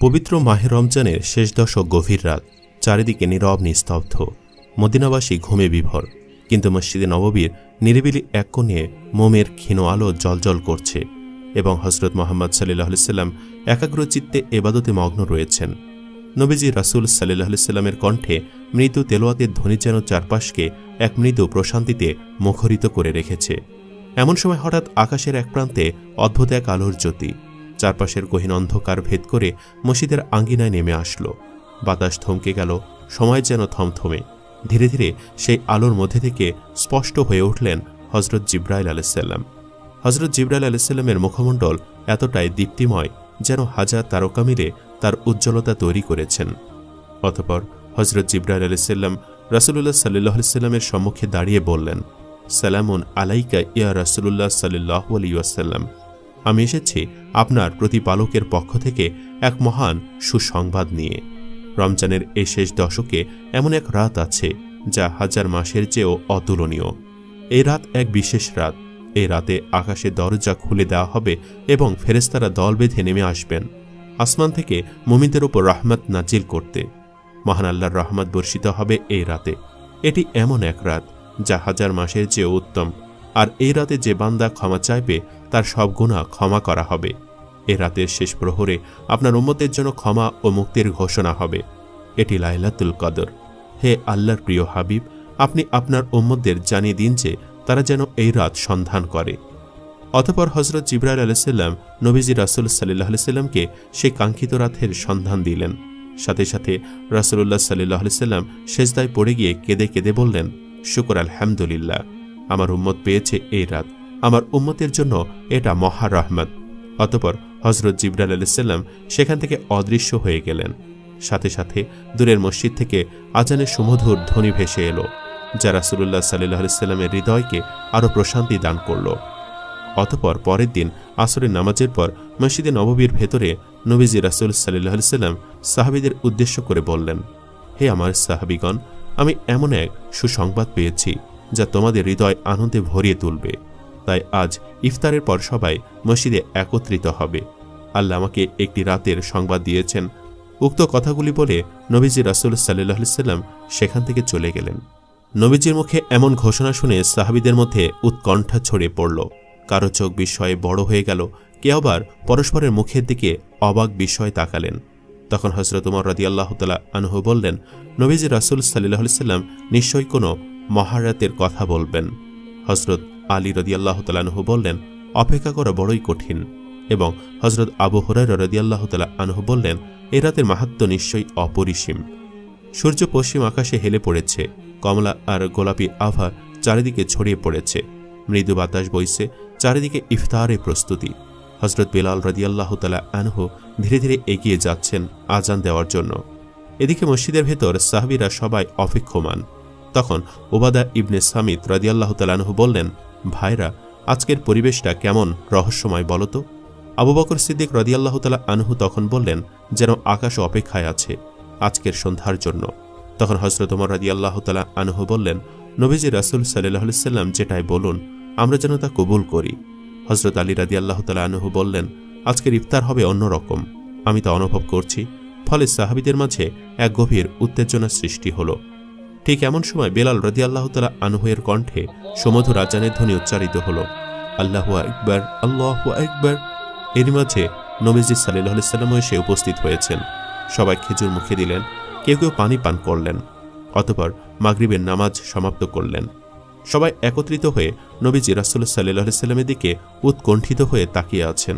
পবিত্র মাহের রমজানের শেষ দশক গভীর রাত, চারিদিকে নীরব, নিস্তব্ধ। মদিনাবাসী ঘুমে বিভর, কিন্তু মসজিদে নববীর নিরিবিলি এক কোণে মোমের ক্ষীণ আলো জলজল করছে এবং হজরত মোহাম্মদ সাল্লাহ সাল্লাম একাগ্র চিত্তে এবাদতে মগ্ন রয়েছেন। নবীজি রাসুল সাল্লাহ সাল্লামের কণ্ঠে মৃদু তেলোয়াতের ধ্বনি যেন চারপাশকে এক মৃদু প্রশান্তিতে মুখরিত করে রেখেছে। এমন সময় হঠাৎ আকাশের এক প্রান্তে অদ্ভুত এক আলোর জ্যোতি চারপাশের গহীন অন্ধকার ভেদ করে মসজিদের আঙ্গিনায় নেমে আসলো। বাতাস থমকে গেল, সময় যেন থমথমে। ধীরে ধীরে সেই আলোর মধ্যে থেকে স্পষ্ট হয়ে উঠলেন হজরত জিব্রাইল আলাইসাল্লাম হজরত জিব্রাইল আলাইসাল্লামের মুখমণ্ডল এতটাই দীপ্তিময় যেন হাজার তারকা মিলে তার উজ্জ্বলতা তৈরি করেছেন। অতপর হজরত জিব্রাইল আলাইসাল্লাম রাসুলুল্লাহ সাল্লাহ সাল্লামের সম্মুখে দাঁড়িয়ে বললেন, সালামুন আলাইকা ইয়া রাসুলুল্লাহ সাল্লাহ আলিউসাল্লাম আমি এসেছি আপনার প্রতিপালকের পক্ষ থেকে এক মহান সুসংবাদ নিয়ে। রমজানের এই শেষ দশকে এমন এক রাত আছে, যা হাজার মাসের চেয়েও অতুলনীয়। এই রাত এক বিশেষ রাত। এই রাতে আকাশে দরজা খুলে দেওয়া হবে এবং ফেরেস্তারা দল বেঁধে নেমে আসবেন, আসমান থেকে মুমিনদের ওপর রহমত নাজিল করতে। মহান আল্লাহর রহমত বর্ষিত হবে এই রাতে। এটি এমন এক রাত, যা হাজার মাসের চেয়েও উত্তম। আর এই রাতে যে বান্দা ক্ষমা চাইবে, তার সব গুণা ক্ষমা করা হবে। এ রাতের শেষ প্রহরে আপনার উম্মতের জন্য ক্ষমা ও মুক্তির ঘোষণা হবে। এটি লাইলাতুল কদর। হে আল্লাহর প্রিয় হাবিব, আপনি আপনার উম্মতদের জানিয়ে দিন যে তারা যেন এই রাত সন্ধান করে। অতপর হজরত জিব্রাইল আলাইসাল্লাম নবীজি রাসুল সাল্লাহ সাল্লামকে সেই কাঙ্ক্ষিত রাতের সন্ধান দিলেন। সাথে সাথে রাসুল্লাহ সাল্লাহ সাল্লাম শেষদায় পড়ে গিয়ে কেঁদে কেঁদে বললেন, শুকর আলহামদুলিল্লাহ। আমার উম্মত পেয়েছে এই রাত। আমার উম্মতের জন্য এটা মহা রহমত। অতপর হজরত জিব্রাল আলাইসাল্লাম সেখান থেকে অদৃশ্য হয়ে গেলেন। সাথে সাথে দূরের মসজিদ থেকে আজানের সুমধুর ধ্বনি ভেসে এলো, যা রাসুল্লাহ সাল্লাহ সাল্লামের হৃদয়কে আরও প্রশান্তি দান করল। অতপর পরের দিন আসরের নামাজের পর মসজিদে নববীর ভেতরে নবীজি রাসুল সাল্লাহ সাল্লাম সাহাবিদের উদ্দেশ্য করে বললেন, হে আমার সাহাবিগণ, আমি এমন এক সুসংবাদ পেয়েছি যা তোমাদের হৃদয় আনন্দে ভরিয়ে তুলবে। তাই আজ ইফতারের পর সবাই মসজিদে একত্রিত হবে। আল্লাহ আমাকে একটি রাতের সংবাদ দিয়েছেন। উক্ত কথাগুলি বলে নবীজি রাসুল সাল্লাহ সাল্লাম সেখান থেকে চলে গেলেন। নবীজির মুখে এমন ঘোষণা শুনে সাহাবিদের মধ্যে উৎকণ্ঠা ছড়িয়ে পড়ল। কারও চোখ বিস্ময়ে বড় হয়ে গেল কে আবার পরস্পরের মুখের দিকে অবাক বিস্ময় তাকালেন। তখন হজরত উমর রদি আল্লাহ তালা আনহু বললেন, নবীজি রাসুল সাল্লাহ সাল্লাম নিশ্চয়ই কোনো মহারাতের কথা বলবেন। হজরত আলী রদি আল্লাহ তালানহু বললেন, অপেক্ষা করা বড়ই কঠিন। এবং হজরত আবু হরাই রদি আল্লাহ তালা আনহু বললেন, এ রাতের মাহাত্ম নিশ্চয়ই অপরিসীম। সূর্য পশ্চিম আকাশে হেলে পড়েছে, কমলা আর গোলাপি আভা চারিদিকে ছড়িয়ে পড়েছে, মৃদু বাতাস বইছে, চারিদিকে ইফতারের প্রস্তুতি। হজরত বেলাল রদিয়াল্লাহ তালা আনহু ধীরে ধীরে এগিয়ে যাচ্ছেন আজান দেওয়ার জন্য। এদিকে মসজিদের ভেতর সাহাবিরা সবাই অপেক্ষমান। তখন ওবাদা ইবনে সামিত রদিয়াল্লাহ তালানহু বললেন, ভাইরা, আজকের পরিবেশটা কেমন রহস্যময় বলতো আবু বকর সিদ্দিক রদিয়াল্লাহ তালা আনহু তখন বললেন, যেন আকাশ অপেক্ষায় আছে আজকের সন্ধ্যার জন্য। তখন হজরত ওমর রাদিয়াল্লাহ তালা আনহু বললেন, নবীজি রাসুল সাল্লাহ সাল্লাম যেটাই বলুন, আমরা যেন তা কবুল করি। হজরত আলী রাদি আল্লাহ তালা আনহু বললেন, আজকের ইফতার হবে অন্যরকম আমি তা অনুভব করছি, ফলে সাহাবিদের মাঝে এক গভীর উত্তেজনা সৃষ্টি হল। ঠিক এমন সময় বেলাল রদি আল্লাহ তালা আনহুয়ের কণ্ঠে সমধুর আজানের ধ্বনি উচ্চারিত হল। আল্লাহ একবার আল্লাহ একবার এরই মাঝে নবীজি সাল্লাহ সাল্লামও এসে উপস্থিত হয়েছেন। সবাই খেজুর মুখে দিলেন, কেউ কেউ পানি পান করলেন, অতপর মাগরিবের নামাজ সমাপ্ত করলেন। সবাই একত্রিত হয়ে নবীজি রাসুল্লাহ সাল্লাহ সাল্লামের দিকে উৎকণ্ঠিত হয়ে তাকিয়ে আছেন।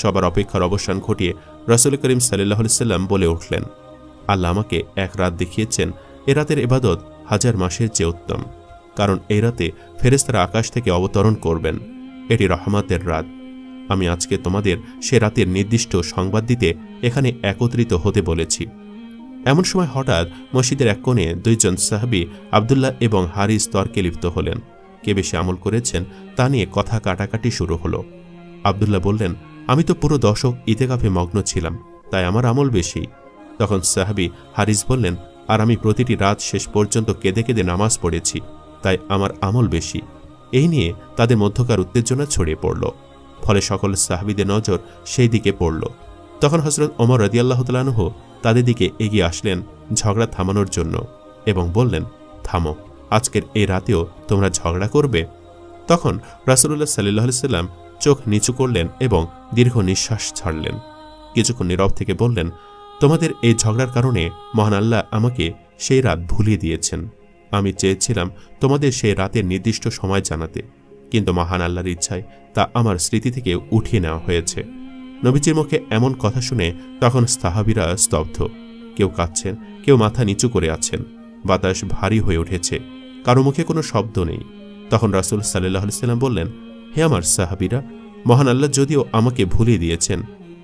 সবার অপেক্ষার অবসান ঘটিয়ে রাসুল করিম সাল্লাহ সাল্লাম বলে উঠলেন, আল্লাহ আমাকে এক রাত দেখিয়েছেন এ রাতের এবাদত হাজার মাসের চেয়ে উত্তম, কারণ এই রাতে ফেরেস্তারা আকাশ থেকে অবতরণ করবেন। এটি রহমাতের রাত। আমি আজকে তোমাদের সে রাতের নির্দিষ্ট সংবাদ দিতে এখানে একত্রিত হতে বলেছি। এমন সময় হঠাৎ মসজিদের এক কোণে দুইজন সাহাবি আবদুল্লাহ এবং হারিস তর্কে লিপ্ত হলেন। কে বেশি আমল করেছেন তা নিয়ে কথা কাটাকাটি শুরু হলো। আবদুল্লাহ বললেন, আমি তো পুরো দশক ইতেকাফে মগ্ন ছিলাম, তাই আমার আমল বেশি। তখন সাহাবি হারিস বললেন আর আমি প্রতিটি রাত শেষ পর্যন্ত কেঁদে কেঁদে নামাজ পড়েছি, তাই আমার আমল বেশি। এই নিয়ে তাদের মধ্যকার উত্তেজনা ছড়িয়ে পড়ল, ফলে সকল সাহাবিদের নজর সেই দিকে পড়ল। তখন হজরত ওমর রদিয়াল্লাহ তালানহ তাদের দিকে এগিয়ে আসলেন ঝগড়া থামানোর জন্য এবং বললেন, থামো, আজকের এই রাতেও তোমরা ঝগড়া করবে? তখন রাসুল্লাহ সাল্লাহ সাল্লাম চোখ নিচু করলেন এবং দীর্ঘ নিঃশ্বাস ছাড়লেন। কিছুক্ষণ নীরব থেকে বললেন তোমাদের এই ঝগড়ার কারণে মহান আল্লাহ আমাকে সেই রাত ভুলিয়ে দিয়েছেন। আমি চেয়েছিলাম তোমাদের সেই রাতের নির্দিষ্ট সময় জানাতে, কিন্তু মহান আল্লাহর ইচ্ছায় তা আমার স্মৃতি থেকে উঠিয়ে নেওয়া হয়েছে। নবীজির মুখে এমন কথা শুনে তখন স্তাহাবিরা স্তব্ধ। কেউ কাঁদছেন, কেউ মাথা নিচু করে আছেন। বাতাস ভারী হয়ে উঠেছে, কারও মুখে কোনো শব্দ নেই। তখন রাসুল সাল্লাহ সাল্লাম বললেন, হে আমার সাহাবিরা, মহান আল্লাহ যদিও আমাকে ভুলিয়ে দিয়েছেন,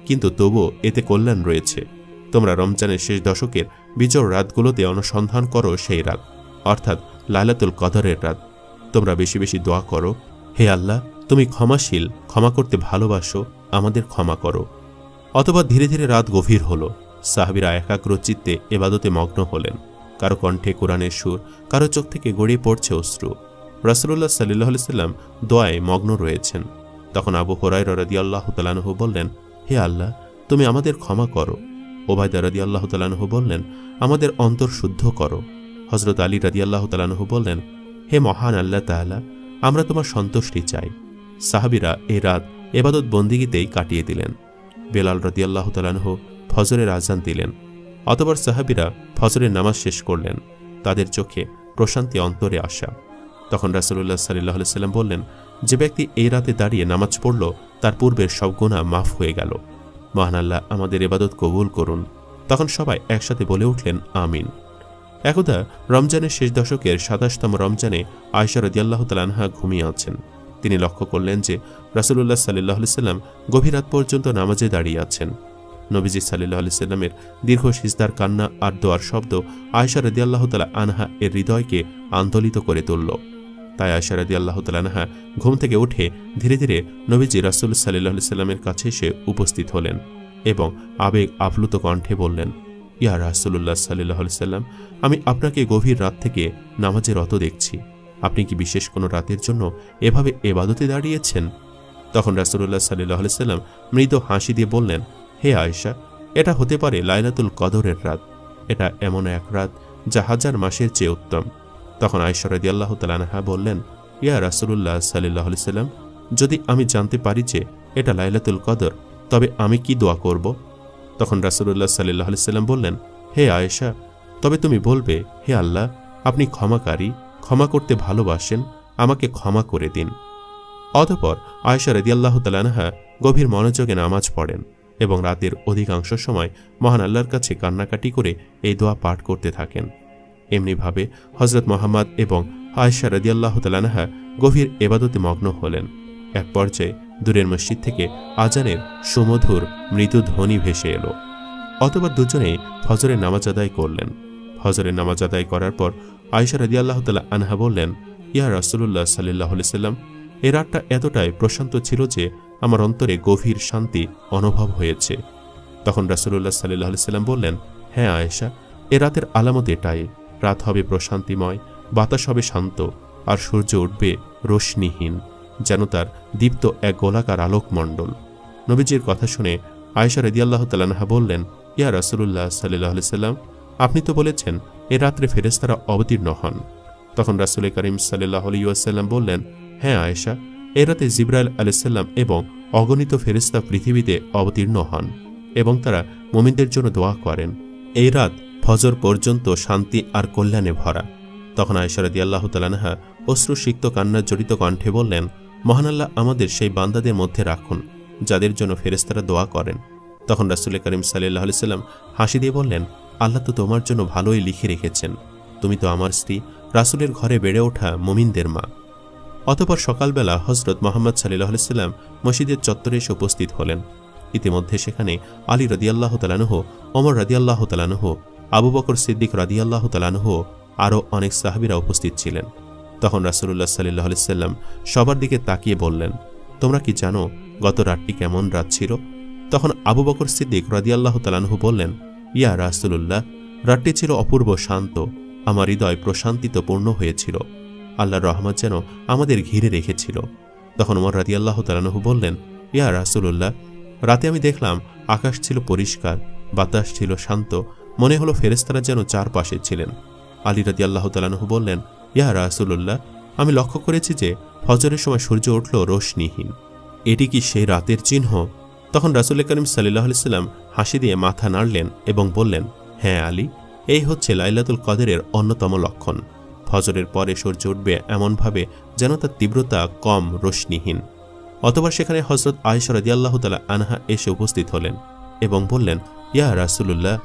কিন্তু তবুও এতে কল্যাণ রয়েছে। তোমরা রমজানের শেষ দশকের বিজয় রাতগুলোতে অনুসন্ধান করো সেই রাত, অর্থাৎ লাইলাতুল কদরের রাত। তোমরা বেশি বেশি দোয়া করো, হে আল্লাহ, তুমি ক্ষমাশীল, ক্ষমা করতে ভালোবাসো, আমাদের ক্ষমা করো। অথবা ধীরে ধীরে রাত গভীর হল, সাহাবিরা একাগ্র চিত্তে এবাদতে মগ্ন হলেন। কারও কণ্ঠে কোরআনের সুর, কারও চোখ থেকে গড়িয়ে পড়ছে অশ্রু। রাসুল্লাহ সাল্লাহ সাল্লাম দোয়ায় মগ্ন রয়েছেন। তখন আবু হরাই রদি আল্লাহ তালানহ বললেন, হে আল্লাহ, তুমি আমাদের ক্ষমা করো ওবায়দা রদি আল্লাহ তালানহ বললেন, আমাদের অন্তর শুদ্ধ করো। হজরত আলী রাদি আল্লাহ তালানহ বললেন, হে মহান আল্লাহ তাআলা, আমরা তোমার সন্তুষ্টি চাই। সাহাবিরা এই রাত এবাদত বন্দিগিতেই কাটিয়ে দিলেন। বেলাল রদি আল্লাহ তালানহ ফজরের আজান দিলেন অতবার সাহাবিরা ফজরের নামাজ শেষ করলেন, তাদের চোখে প্রশান্তি অন্তরে আসা। তখন রাসুল্লাহ সাল্লাহ সাল্লাম বললেন, যে ব্যক্তি এই রাতে দাঁড়িয়ে নামাজ পড়ল, তার পূর্বের সব গুণা মাফ হয়ে গেল। মহান আল্লাহ আমাদের এবাদত কবুল করুন। তখন সবাই একসাথে বলে উঠলেন, আমিন। একদা রমজানের শেষ দশকের সাতাশতম রমজানে আয়সা রদিয়াল্লাহ তালানহা ঘুমিয়ে আছেন। তিনি লক্ষ্য করলেন যে রাসুল্লাহ সাল্লাহ সাল্লাম গভীর রাত পর্যন্ত নামাজে দাঁড়িয়ে আছেন। নবীজি সাল্লাহ সাল্লামের দীর্ঘ সিজদার কান্না আর দোয়ার শব্দ আয়সা রদিয়াল্লাহ তালা আনহা এর হৃদয়কে আন্দোলিত করে তুলল। তাই আয়সা রদি আল্লাহ তালানহা ঘুম থেকে উঠে ধীরে ধীরে নবীজি রাসুল সাল্লাহ সাল্লামের কাছে এসে উপস্থিত হলেন এবং আবেগ আপ্লুত কণ্ঠে বললেন, ইয়া রাসুল্লাহ সাল্লাহ সাল্লাম আমি আপনাকে গভীর রাত থেকে নামাজের রত দেখছি। আপনি কি বিশেষ কোনো রাতের জন্য এভাবে এবাদতে দাঁড়িয়েছেন? তখন রাসুল্লাহ সাল্লাহ সাল্লাম মৃদ হাসি দিয়ে বললেন, হে আয়েশা, এটা হতে পারে লাইলাতুল কদরের রাত। এটা এমন এক রাত যা হাজার মাসের চেয়ে উত্তম। তখন আয়সরদি আল্লাহ তালানহা বললেন, ইয়া রাসুল্লাহ সাল্লাহ সাল্লাম, যদি আমি জানতে পারি যে এটা লাইলাতুল কদর, তবে আমি কি দোয়া করব? তখন রাসুল্লাহ সাল্লাহ সাল্লাম বললেন, হে আয়েশা, তবে তুমি বলবে, হে আল্লাহ, আপনি ক্ষমাকারী, ক্ষমা করতে ভালোবাসেন, আমাকে ক্ষমা করে দিন। অতপর আয়েশা রদিয়াল্লাহ তালানহা গভীর মনোযোগে নামাজ পড়েন এবং রাতের অধিকাংশ সময় মহান আল্লাহর কাছে কান্নাকাটি করে এই দোয়া পাঠ করতে থাকেন। এমনিভাবে হজরত মোহাম্মদ এবং আয়েশা রদিয়াল্লাহ তালানহা গভীর এবাদতে মগ্ন হলেন। এক পর্যায়ে দূরের মসজিদ থেকে আজানের সুমধুর মৃদু ধ্বনি ভেসে এলো। অথবা দুজনেই ফজরের নামাজ আদায় করলেন। ফজরের নামাজ আদায় করার পর আয়েশা রদিয়াল্লাহ তালা আনহা বললেন, ইয়া রাসুল্লাহ সাল্লাহ সাল্লাম, এ রাতটা এতটাই প্রশান্ত ছিল যে আমার অন্তরে গভীর শান্তি অনুভব হয়েছে। তখন রাসুল্লাহ সাল্লাহ সাল্লাম বললেন হ্যাঁ আয়েশা, এ রাতের আলামত এটাই। রাত হবে প্রশান্তিময়, বাতাস হবে শান্ত, আর সূর্য উঠবে রশ্মিহীন যেন তার দীপ্ত এক গোলাকার আলোকমণ্ডল। নবীজির কথা শুনে আয়েশা রদিয়াল্লাহ তালানহা বললেন, ইয়া রাসুল্লাহ সাল্লাহ সাল্লাম, আপনি তো বলেছেন এ রাত্রে ফেরেস্তারা অবতীর্ণ হন। তখন রাসুল করিম সাল্লাহ আলিউসাল্লাম বললেন হ্যাঁ আয়েশা, এ রাতে জিব্রাইল আলাইসাল্লাম এবং অগণিত ফেরিস্তা পৃথিবীতে অবতীর্ণ হন এবং তারা মোমিনদের জন্য দোয়া করেন। এই রাত ফজর পর্যন্ত শান্তি আর কল্যাণে ভরা। তখন আয়সরাদি আল্লাহ তালানহা অশ্রুসিক্ত কান্নার জড়িত কণ্ঠে বললেন, মহান আল্লাহ আমাদের সেই বান্দাদের মধ্যে রাখুন, যাদের জন্য ফেরেস্তারা দোয়া করেন। তখন রাসুল করিম সাল্লাহ সাল্লাম হাসি দিয়ে বললেন, আল্লাহ তো তোমার জন্য ভালোই লিখে রেখেছেন। তুমি তো আমার স্ত্রী, রাসুলের ঘরে বেড়ে ওঠা মুমিনদের মা। অতপর সকালবেলা হজরত মোহাম্মদ সাল্লাহ সাল্লাম মসজিদের চত্বরে এসে উপস্থিত হলেন। ইতিমধ্যে সেখানে আলী রদিয়াল্লাহ তালানহ অমর রদিয়াল্লাহ তালানহ আবু বকর সিদ্দিক রদিয়াল্লাহ তালানহ আরও অনেক সাহাবিরা উপস্থিত ছিলেন। তখন রাসুল্লাহ সাল্লাহ সাল্লাম সবার দিকে তাকিয়ে বললেন, তোমরা কি জানো গত রাতটি কেমন রাত ছিল? তখন আবু বকর সিদ্দিক রদিয়াল্লাহ তালানহু বললেন, ইয়া রাসুল্লাহ রাতটি ছিল অপূর্ব শান্ত, আমার হৃদয় প্রশান্তিত পূর্ণ হয়েছিল। আল্লাহর রহমত যেন আমাদের ঘিরে রেখেছিল। তখন ওমর রাদিয়াল্লাহ তালানহু বললেন, ইয়া রাসুল্লাহ রাতে আমি দেখলাম আকাশ ছিল পরিষ্কার, বাতাস ছিল শান্ত মনে হলো ফেরেস্তারা যেন চারপাশে ছিলেন। আলী রাদি আল্লাহ তালানহু বললেন, ইয়া রাসুল্লাহ আমি লক্ষ্য করেছি যে ফজরের সময় সূর্য উঠল রোশনিহীন। এটি কি সেই রাতের চিহ্ন? তখন রাসুল করিম সাল্লাহ সাল্লাম হাসি দিয়ে মাথা নাড়লেন এবং বললেন হ্যাঁ আলী, এই হচ্ছে লাইলাতুল কদরের অন্যতম লক্ষণ। ফজরের পরে সূর্য উঠবে এমনভাবে যেন তার তীব্রতা কম রোশনিহীন। অতবার সেখানে হজরত আয়সা রদিয়াল্লাহ তালা আনহা এসে উপস্থিত হলেন এবং বললেন, ইয়া রাসুলুল্লাহ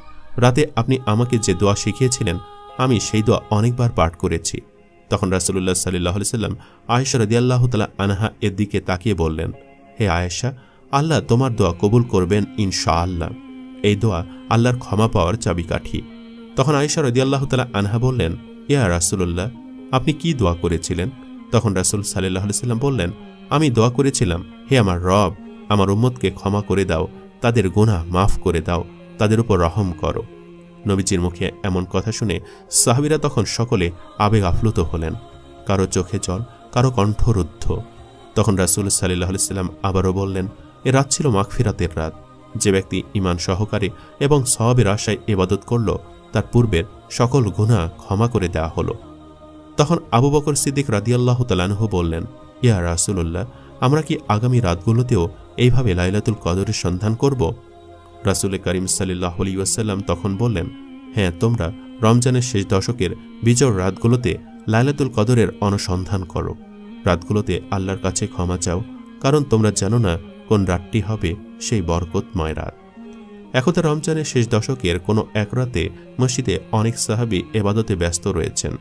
রাতে আপনি আমাকে যে দোয়া শিখিয়েছিলেন, আমি সেই দোয়া অনেকবার পাঠ করেছি। তখন রাসুল্লাহ সাল্লাহ সাল্লাম আয়েশা রদিয়াল্লাহ তালা আনহা এর দিকে তাকিয়ে বললেন, হে আয়েশা, আল্লাহ তোমার দোয়া কবুল করবেন ইনশা আল্লাহ এই দোয়া আল্লাহর ক্ষমা পাওয়ার চাবিকাঠি। তখন আয়েশা রদিয়াল্লাহ তালা আনহা বললেন, ইয়া রাসুল্লাহ আপনি কি দোয়া করেছিলেন? তখন রাসুল সাল্লাহ সাল্লাম বললেন, আমি দোয়া করেছিলাম, হে আমার রব, আমার উম্মতকে ক্ষমা করে দাও, তাদের গোনা মাফ করে দাও তাদের উপর রহম করো। নবীজির মুখে এমন কথা শুনে সাহাবিরা তখন সকলে আবেগ আপ্লুত হলেন। কারও চোখে জল, কারও কণ্ঠরুদ্ধ তখন রাসুল সাল্লাহ সাল্লাম আবারও বললেন, এ রাত ছিল মাগফিরাতের রাত। যে ব্যক্তি ইমান সহকারে এবং সহাবের আশায় এবাদত করল, তার পূর্বের সকল গুণা ক্ষমা করে দেওয়া হলো। তখন আবু বকর সিদ্দিক রাদিয়াল্লাহ তালানহু বললেন, ইয়া রাসুল্লাহ আমরা কি আগামী রাতগুলোতেও এইভাবে লাইলাতুল কদরের সন্ধান করব? রাসুল করিম সাল্লাহ ওয়াসাল্লাম তখন বললেন হ্যাঁ তোমরা রমজানের শেষ দশকের বিজয় রাতগুলোতে লাইলাতুল কদরের অনুসন্ধান করো। রাতগুলোতে আল্লাহর কাছে ক্ষমা চাও, কারণ তোমরা জানো না কোন রাতটি হবে সেই বরকতময় রাত। একদা রমজানের শেষ দশকের কোনো এক রাতে মসজিদে অনেক সাহাবি এবাদতে ব্যস্ত রয়েছেন।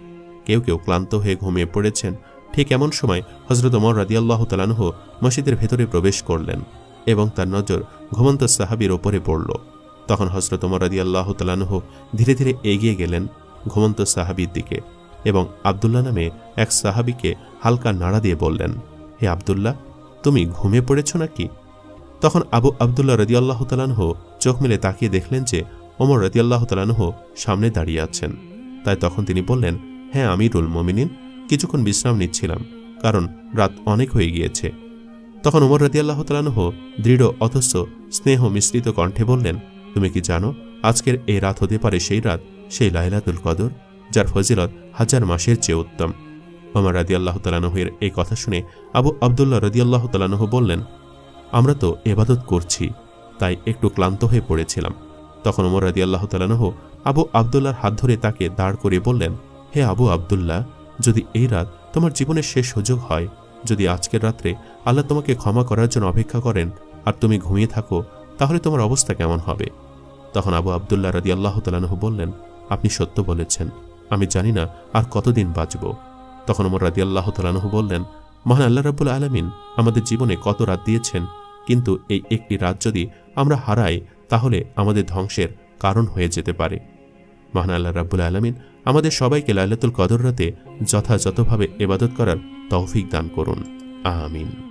কেউ কেউ ক্লান্ত হয়ে ঘুমিয়ে পড়েছেন। ঠিক এমন সময় হজরত ওমর রাদিয়াল্লাহ তালানহ মসজিদের ভেতরে প্রবেশ করলেন। এবং তার নজর ঘুমন্ত সাহাবির ওপরে পড়ল। তখন হজরত ওমর রাদিয়াল্লাহ তালানহ ধীরে ধীরে এগিয়ে গেলেন ঘুমন্ত সাহাবির দিকে এবং আবদুল্লাহ নামে এক সাহাবিকে হালকা নাড়া দিয়ে বললেন, হে আবদুল্লাহ, তুমি ঘুমে পড়েছ নাকি? তখন আবু আবদুল্লাহ রদিয়াল্লাহ তালানহ চোখ মেলে তাকিয়ে দেখলেন যে ওমর রদিয়াল্লাহ তালানহ সামনে দাঁড়িয়ে আছেন। তাই তখন তিনি বললেন হ্যাঁ আমি রুল মমিনিন, কিছুক্ষণ বিশ্রাম নিচ্ছিলাম, কারণ রাত অনেক হয়ে গিয়েছে। তখন ওমর রদিয়াল্লাহ তালানহ দৃঢ় অথচ স্নেহ মিশ্রিত কণ্ঠে বললেন, তুমি কি জানো, আজকের এই রাত হতে পারে সেই রাত, সেই লাইলাতুল কদর, যার ফজিলত হাজার মাসের চেয়ে উত্তম? ওমর রাদিয়াল্লাহ তালানহের এই কথা শুনে আবু আবদুল্লাহ রদিয়াল্লাহ তালানহ বললেন, আমরা তো এবাদত করছি, তাই একটু ক্লান্ত হয়ে পড়েছিলাম। তখন ওমর রাদি আল্লাহ তালানহ আবু আবদুল্লার হাত ধরে তাকে দাঁড় করে বললেন, হে আবু আবদুল্লাহ, যদি এই রাত তোমার জীবনের শেষ সুযোগ হয়, যদি আজকের রাত্রে আল্লাহ তোমাকে ক্ষমা করার জন্য অপেক্ষা করেন, আর তুমি ঘুমিয়ে থাকো, তাহলে তোমার অবস্থা কেমন হবে? তখন আবু আবদুল্লাহ রাদি আল্লাহ তালানহ বললেন, আপনি সত্য বলেছেন, আমি জানি না আর কতদিন বাঁচব। তখন ওমর রাদি আল্লাহ তালানহ বললেন, মহান আল্লাহ রাবুল আলমিন আমাদের জীবনে কত রাত দিয়েছেন, কিন্তু এই একটি রাত যদি আমরা হারাই, তাহলে আমাদের ধ্বংসের কারণ হয়ে যেতে পারে। মহান আল্লাহ রাবুল আলমিন আমাদের সবাইকে লাইলাতুল কদর রাতে যথাযথভাবে এবাদত করার তৌফিক দান করুন। আমিন।